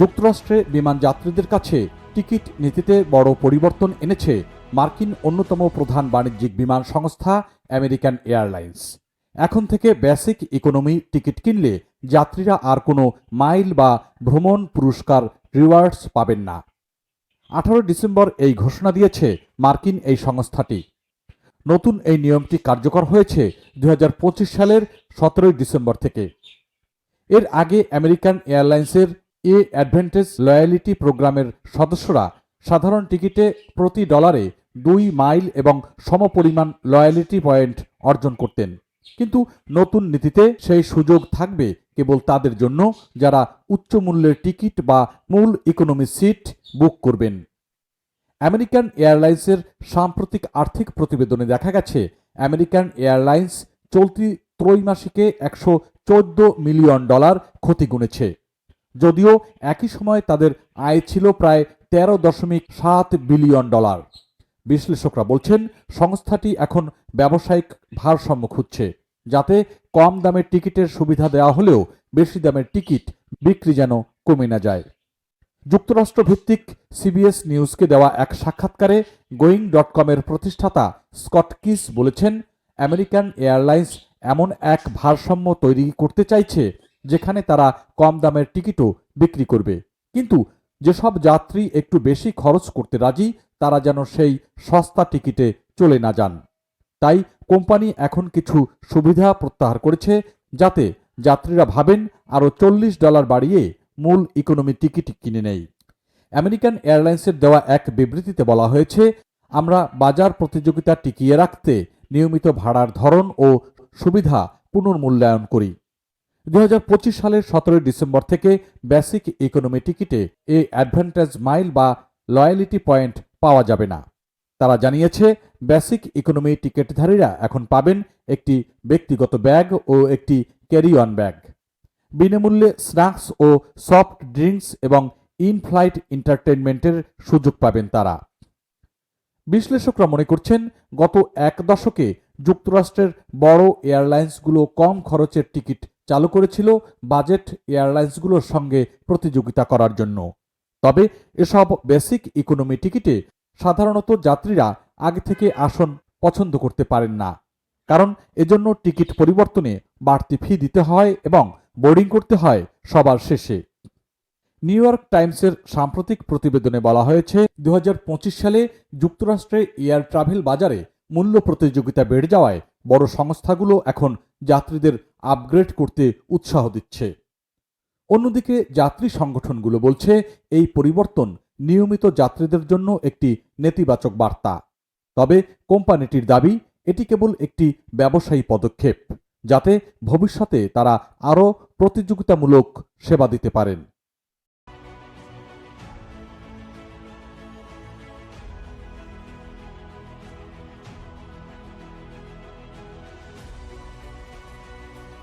যুক্তরাষ্ট্রে বিমান যাত্রীদের কাছে টিকিট নীতিতে বড় পরিবর্তন এনেছে মার্কিন অন্যতম প্রধান বাণিজ্যিক বিমান সংস্থা আমেরিকান এয়ারলাইন্স। এখন থেকে বেসিক ইকোনমি টিকিট কিনলে যাত্রীরা আর কোনো মাইল বা ভ্রমণ পুরস্কার রিওয়ার্ডস পাবেন না। আঠারো ডিসেম্বর এই ঘোষণা দিয়েছে মার্কিন এই সংস্থাটি। নতুন এই নিয়মটি কার্যকর হয়েছে দু হাজার পঁচিশ সালের সতেরোই ডিসেম্বর থেকে। এর আগে আমেরিকান এয়ারলাইন্সের এ অ্যাডভেন্টেজ লয়ালিটি প্রোগ্রামের সদস্যরা সাধারণ টিকিটে প্রতি ডলারে দুই মাইল এবং সমপরিমাণ লয়ালিটি পয়েন্ট অর্জন করতেন। কিন্তু নতুন নীতিতে সেই সুযোগ থাকবে কেবল তাদের জন্য, যারা উচ্চ মূল্যের টিকিট বা মূল ইকোনমি সিট বুক করবেন। আমেরিকান এয়ারলাইন্সের সাম্প্রতিক আর্থিক প্রতিবেদনে দেখা গেছে, আমেরিকান এয়ারলাইন্স চলতি ত্রৈমাসিকে একশো চোদ্দ মিলিয়ন ডলার ক্ষতি গুনেছে। যদিও একই সময় তাদের আয় ছিল প্রায় তেরো দশমিক সাত বিলিয়ন ডলার। বিশ্লেষকরা বলছেন, সংস্থাটি এখন ব্যবসায়িক ভারসাম্য খুঁজছে, যাতে কম দামের টিকিটের সুবিধা দেওয়া হলেও বেশি দামের টিকিট বিক্রি যেন কমে না যায়। যুক্তরাষ্ট্র ভিত্তিক সিবিএস নিউজকে দেওয়া এক সাক্ষাৎকারে গোয়িং ডট কমের প্রতিষ্ঠাতা স্কট কিস বলেছেন, আমেরিকান এয়ারলাইন্স এমন এক ভারসাম্য তৈরি করতে চাইছে যেখানে তারা কম দামের টিকিটও বিক্রি করবে। কিন্তু যেসব যাত্রী একটু বেশি খরচ করতে রাজি, তারা যেন সেই সস্তা টিকিটে চলে না যান। তাই কোম্পানি এখন কিছু সুবিধা প্রত্যাহার করেছে, যাতে যাত্রীরা ভাবেন আরও চল্লিশ ডলার বাড়িয়ে মূল ইকোনমি টিকিট কিনে নেই। আমেরিকান এয়ারলাইন্সের দেওয়া এক বিবৃতিতে বলা হয়েছে, আমরা বাজার প্রতিযোগিতা টিকিয়ে রাখতে নিয়মিত ভাড়ার ধরন ও সুবিধা পুনর্মূল্যায়ন করি। দু হাজার পঁচিশ সালের সতেরোই ডিসেম্বর থেকে বেসিক ইকোনমি টিকিটে এ অ্যাডভান্টেজ মাইল বা লয়ালিটি পয়েন্ট পাওয়া যাবে না। তারা জানিয়েছে, বেসিক ইকোনমি টিকিটধারীরা এখন পাবেন একটি ব্যক্তিগত ব্যাগ ও একটি ক্যারি অন ব্যাগ। বিনামূল্যে স্ন্যাক্স ও সফট ড্রিঙ্কস এবং ইন ফ্লাইট এন্টারটেনমেন্টের সুযোগ পাবেন তারা। বিশ্লেষকরা মনে করছেন, গত এক দশকে যুক্তরাষ্ট্রের বড় এয়ারলাইন্সগুলো কম খরচের টিকিট চালু করেছিল বাজেট এয়ারলাইন্সগুলোর সঙ্গে প্রতিযোগিতা করার জন্য। তবে এসব বেসিক ইকোনমি টিকিটে সাধারণত যাত্রীরা আগে থেকে আসন পছন্দ করতে পারেন না। কারণ এজন্য টিকিট পরিবর্তনে বাড়তি ফি দিতে হয় এবং বোর্ডিং করতে হয় সবার শেষে। নিউ ইয়র্ক টাইমসের সাম্প্রতিক প্রতিবেদনে বলা হয়েছে দু হাজার পঁচিশ সালে যুক্তরাষ্ট্রে এয়ার ট্রাভেল বাজারে মূল্য প্রতিযোগিতা বেড়ে যাওয়ায় বড় সংস্থাগুলো এখন যাত্রীদের আপগ্রেড করতে উৎসাহ দিচ্ছে। অন্যদিকে যাত্রী সংগঠনগুলো বলছে, এই পরিবর্তন নিয়মিত যাত্রীদের জন্য একটি নেতিবাচক বার্তা। তবে কোম্পানিটির দাবি, এটি কেবল একটি ব্যবসায়ী পদক্ষেপ, যাতে ভবিষ্যতে তারা আরও প্রতিযোগিতামূলক সেবা দিতে পারেন।